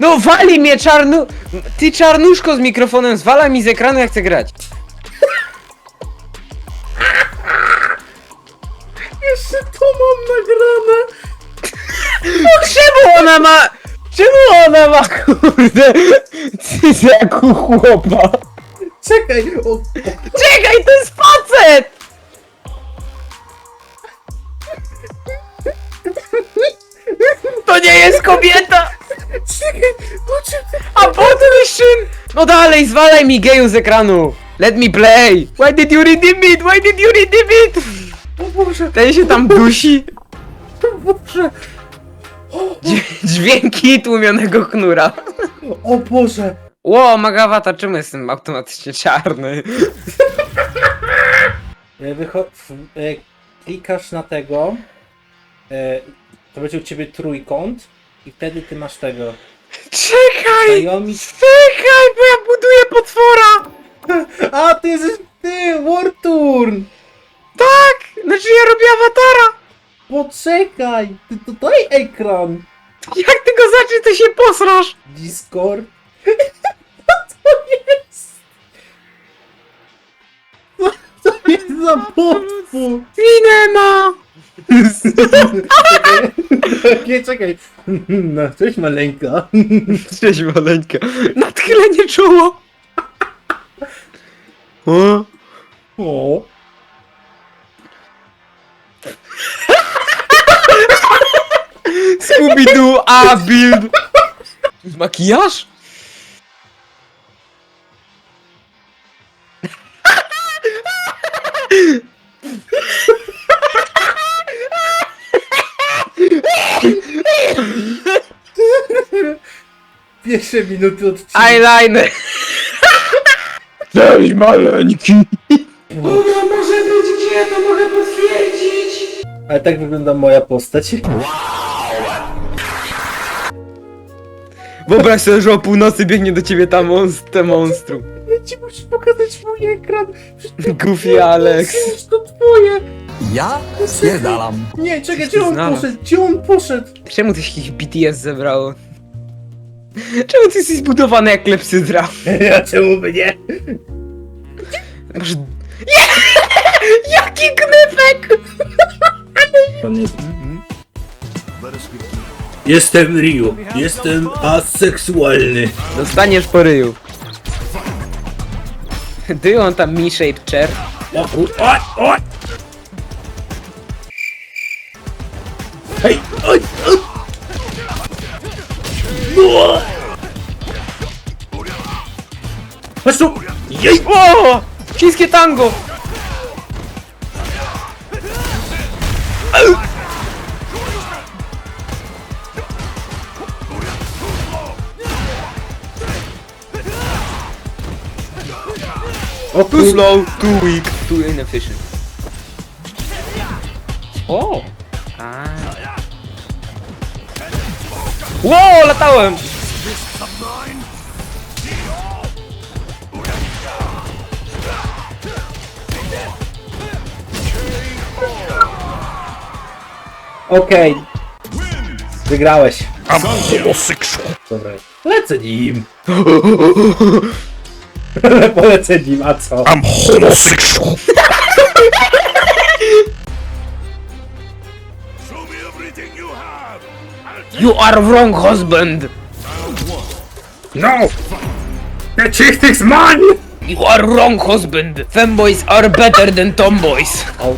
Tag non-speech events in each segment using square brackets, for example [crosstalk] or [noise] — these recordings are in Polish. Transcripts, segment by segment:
No wali mnie czarnu... Ty czarnuszko z mikrofonem zwala mi z ekranu, jak chcę grać. Jeszcze to mam nagrane! No czemu ona ma... Czemu ona ma, kurde, cyzaku chłopa? Czekaj! O, o, Czekaj, to jest facet! To nie jest kobieta! Czekaj! O czym ty... A potem szyn! No dalej, zwalaj mi geju z ekranu! Let me play! Why did you redeem it? Why did you redeem it? O Boże! Ten się tam dusi. O Boże! Dź- Dźwięki tłumionego knura. O Boże! Ło, Magawata, czemu jestem automatycznie czarny? E, Wycho... e, klikasz na tego. E, to będzie u ciebie trójkąt. I wtedy ty masz tego. Czekaj! Znajomi... Czekaj, bo ja buduję potwora! A, ty jesteś ty! Warturn! Tak! Znaczy ja robię awatara! Poczekaj! Ty to daj ekran! Jak ty go zaczniesz, to się posrasz! Discord? [laughs] Co to jest? Co to jest za potwór? Cinema! Czekaj, nie, czekaj. No, cześć maleńka. Cześć maleńka. Nadchylenie czoło! O? O, Scooby-Doo, a build! Makijaż? Pierwsze minuty odcinka. Eyeliner! Cześć maleńki! Dobra, może być gdzie, to mogę potwierdzić! Ale tak wygląda moja postać. Wyobraź sobie, że o północy biegnie do ciebie ta monst te monstrum. Ja ci muszę pokazać mój ekran. Goofy Alex. To twoje. Ja spierdalam. Nie, czekaj, gdzie on znalazł? poszedł? Gdzie on poszedł? Czemu się jakiś BTS zebrało? [laughs] Czemu ty jesteś zbudowany jak klepsydra? [laughs] Ja czemu by nie? Masz... Nie! [laughs] Jaki knypek! Jestem Ryu. Jestem aseksualny. Dostaniesz po ryju. Do want a me-shaped chair? O kur... Oj, oj! Hej! Oj! oj. No! Tu! Jej! O! Chińskie tango! O Too slow, too weak, too inefficient. O! A. Ło, latałem! Okej. Wygrałeś. Dobra. Lecę nim. [laughs] Polecę nim, a co? You are wrong husband! No! The chick is mine! You are wrong husband! Femboys are better than tomboys! Au.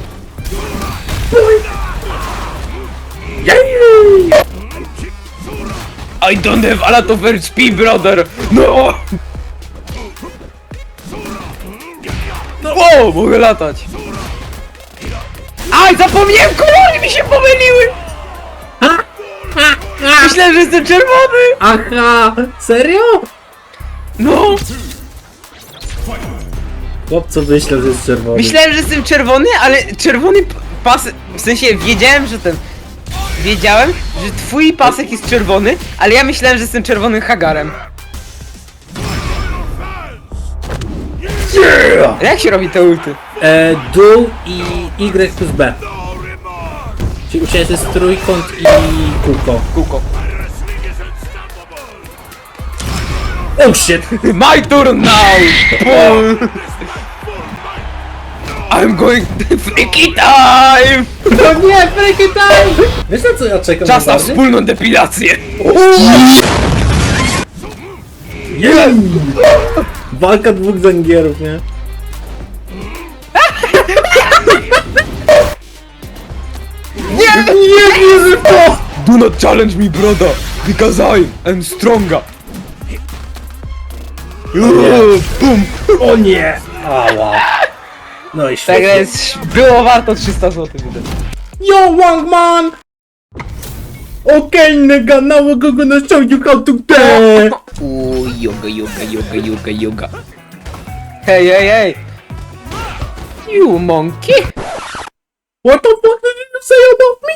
I don't have a lot of HP, brother! No! Wow, mogę latać! Aj, zapomniałem, kolory mi się pomyliły! Myślałem, że jestem czerwony! Aha! Serio? No! Chłopco myślał, że jest czerwony. Myślałem, że jestem czerwony, ale czerwony p- pas... W sensie, wiedziałem, że ten... Wiedziałem, że twój pasek jest czerwony, ale ja myślałem, że jestem czerwonym hagarem. Ale jak się robi te ulty? E, dół i Y plus B. Czyli Ciebie to jest trójkąt i kółko. Kółko. Oh shit! [laughs] My turn now! [laughs] [laughs] I'm going freaky time! No nie, break it time! Wiesz na co ja czekam Czas na najbardziej? wspólną depilację! Yeah! Walka dwóch zangierów, nie? Nie! Nie wierzę w to! Do not challenge me, brother, because I am stronger. Bum! O nie! Ała. No i Tak świetnie. jest, było warto 300 zł wydać. Yo, Wangman! Okay, nigga, now we're gonna show you how to dance! Uuu, yoga, yoga, yoga, yoga, yoga. Hey, hey, hey! You monkey! What the fuck did you say about me?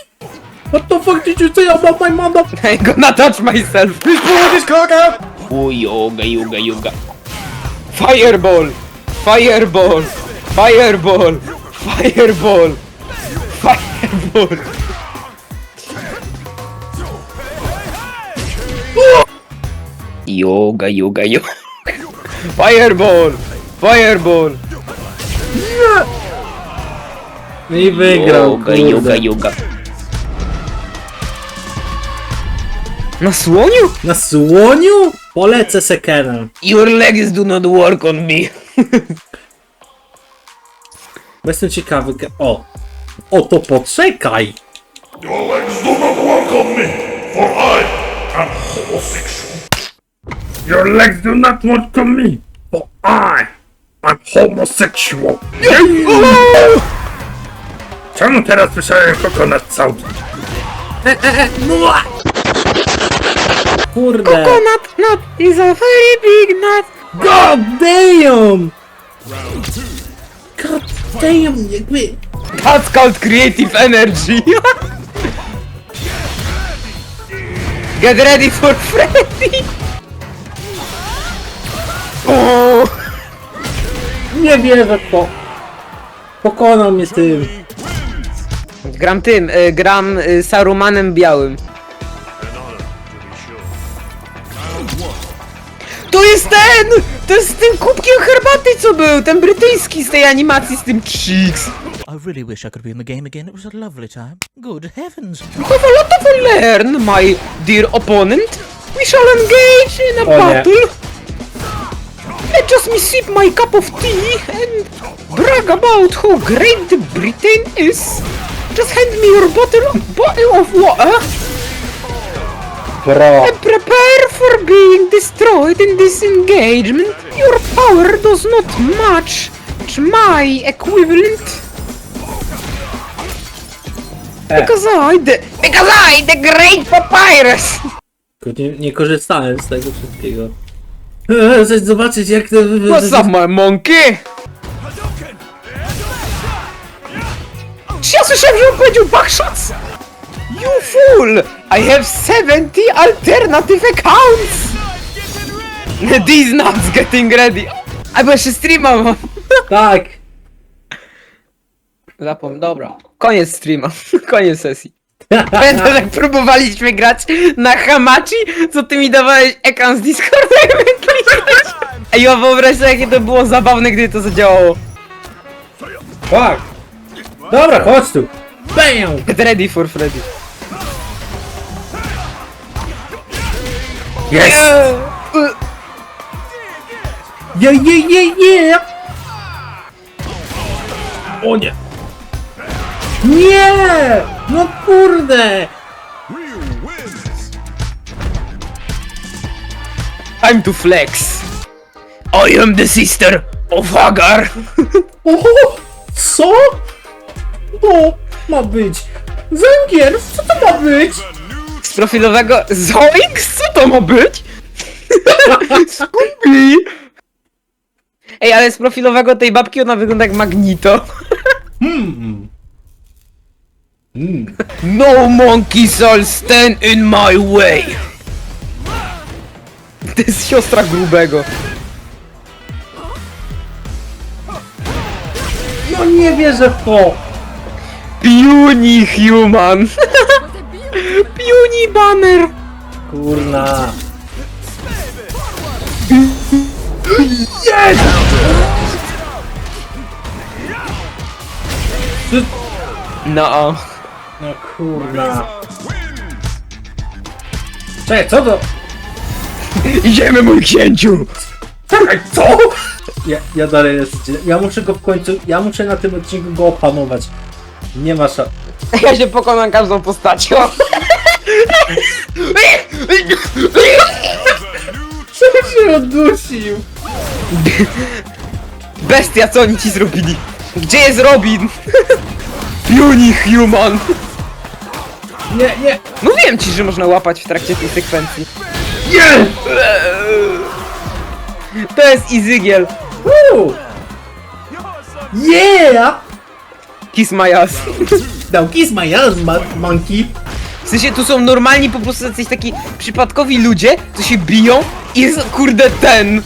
What the fuck did you say about my mother? [laughs] I gonna touch myself! Pull this cock out! Uuu, yoga, yoga, yoga. Fireball! Fireball! Fireball! Fireball! Fireball! Yoga, yoga, yoga. Fireball! Fireball! No i wygrał, Yoga, kurde. yoga, yoga. Na słoniu? Na słoniu? Polecę sekenem. Your legs do not work on me. [laughs] Bo jestem ciekawy. O! O, to poczekaj! Your legs do not work on me, for I am homosexual. Your legs do not work on me, for I am homosexual. Czemu teraz słyszałem coconut sound? Kurde! Coconut nut is a very big nut. God damn! God damn, jakby... That's called creative energy. [laughs] Get ready for Freddy. O, Nie wierzę w to. Pokonał mnie tym. gram tym, y, gram y, Sarumanem białym. To jest ten! To jest z tym kubkiem herbaty co był, ten brytyjski z tej animacji z tym Cheeks. I really wish I could be in the game again. It was a lovely time. Good heavens. You have a lot to learn, my dear opponent. We shall engage in a O nie. battle. Let just me sip my cup of tea and brag about how great Britain is. Just hand me your bottle, bottle of water Bro. and prepare for being destroyed in this engagement. Your power does not match my equivalent. E, Because I, the, because I, the great papyrus. nie, nie korzystałem z tego wszystkiego. Eee, Chcesz zobaczyć jak to... What's up, my monkey? Czy ja słyszałem, że on powiedział backshots? You fool! I have 70 alternative accounts! These nuts getting ready! A bo jeszcze streama mam. [laughs] Tak! Zapom, dobra. Koniec streama. [laughs] Koniec sesji. [laughs] Pamiętasz jak próbowaliśmy grać na Hamachi, co ty mi dawałeś ekran z Discorda i my? Ej, ja wyobraź sobie jakie to było zabawne, gdy to zadziałało. Tak! Dobra, chodź tu! BAM! Get ready for Freddy. Yes! Je, je, je, je! O nie! Nie! No kurde! Time to flex. I am the sister of Hagar. O, co? To ma być? Zangier, co to ma być? Z profilowego... Zoinks? Co to ma być? [laughs] Scooby! Ej, ale z profilowego tej babki ona wygląda jak Magnito. Hmm. Hmm. No monkey shall stand in my way! To jest siostra grubego. No nie wierzę w to! Puny human! [laughs] Puny banner! Kurna! No. No kurna. Czekaj, co to? Idziemy mój księciu! Czekaj, co? Ja, ja dalej jest. Ja muszę go w końcu. Ja muszę na tym odcinku go opanować. Nie ma szans. [laughs] Ja się pokonam każdą postacią. [laughs] Co się oddusił? Bestia, co oni ci zrobili? Gdzie jest Robin? [laughs] Puny human! Nie, nie. No wiem ci, że można łapać w trakcie tej sekwencji. Nie! To jest Izygiel. Woo! Yeah! Kiss my ass. Now kiss my ass, ma- monkey. W sensie tu są normalni po prostu jacyś taki przypadkowi ludzie, co się biją i jest kurde ten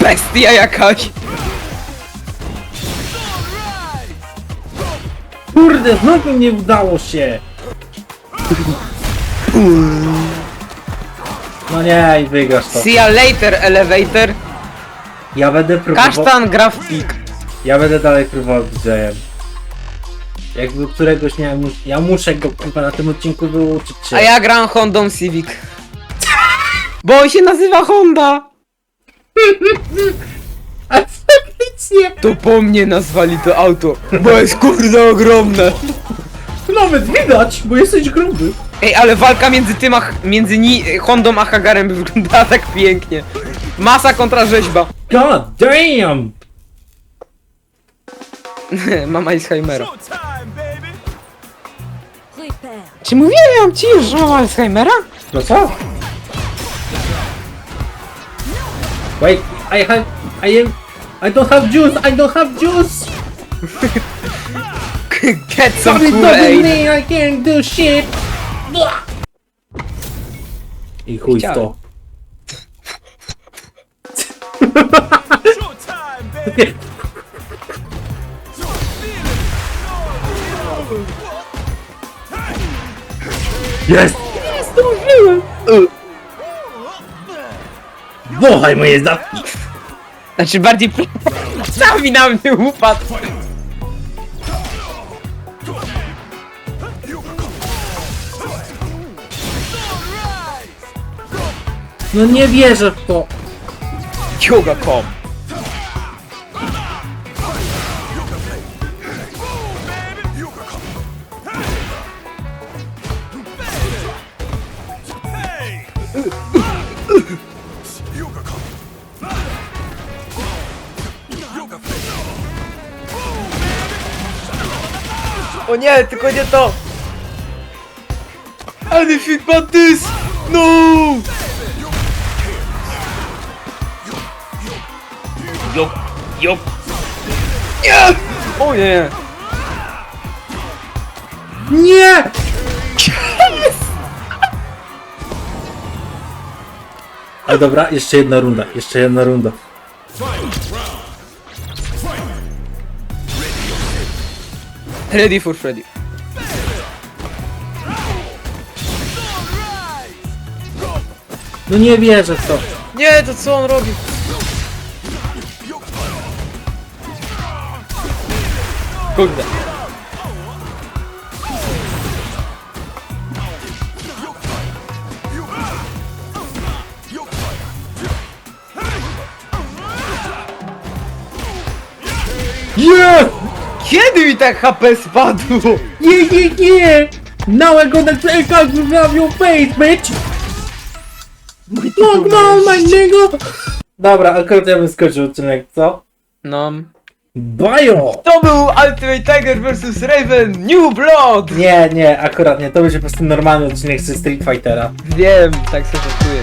bestia jakaś. Kurde, znowu nie udało się. No nie, i wygrasz to. See ya later, elevator. Ja będę próbował. Kasztan grafik. Ja będę dalej próbował DJ-em. Jakby któregoś nie mus ja muszę go chyba na tym odcinku wyuczyć się. A ja gram Hondą Civic. Bo on się nazywa Honda. [laughs] A! To po mnie nazwali to auto, bo jest kurde ogromne. Nawet widać, bo jesteś gruby. Ej, ale walka między tym, a, między ni, Hondą a Hagarem by [laughs] wyglądała tak pięknie. Masa kontra rzeźba. God damn! [laughs] Mama Alzheimera. Prepare. Czy mówiłem ci już, że mam Alzheimera? No co? Wait, I have... I am... I don't have juice, I don't have juice! [laughs] Get some It doesn't Kool-Aid. mean I can't do shit! I chuj w Chciałem. to. [laughs] Jest! Wąchaj moje zapki! Znaczy bardziej sami na mnie upadł. No nie wierzę w to! Yoga.com O nie, tylko nie to! Anything but this! No! Jop, jop. Nie! O nie! Nie! A dobra, jeszcze jedna runda, jeszcze jedna runda. Ready for Freddy. No nie wierzę w to. Nie, to co on robi? Kurde. Nie! Kiedy mi tak HP spadło? Nie, nie, nie! Now I'm gonna take out from your face, bitch! Come on, my nigga! Dobra, akurat ja bym skończył odcinek, co? No. Bio! To był Ultimate Tiger vs Raven New Blood! Nie, nie, akurat nie, to będzie po prostu normalny odcinek ze Street Fightera. Wiem, tak sobie żartuję.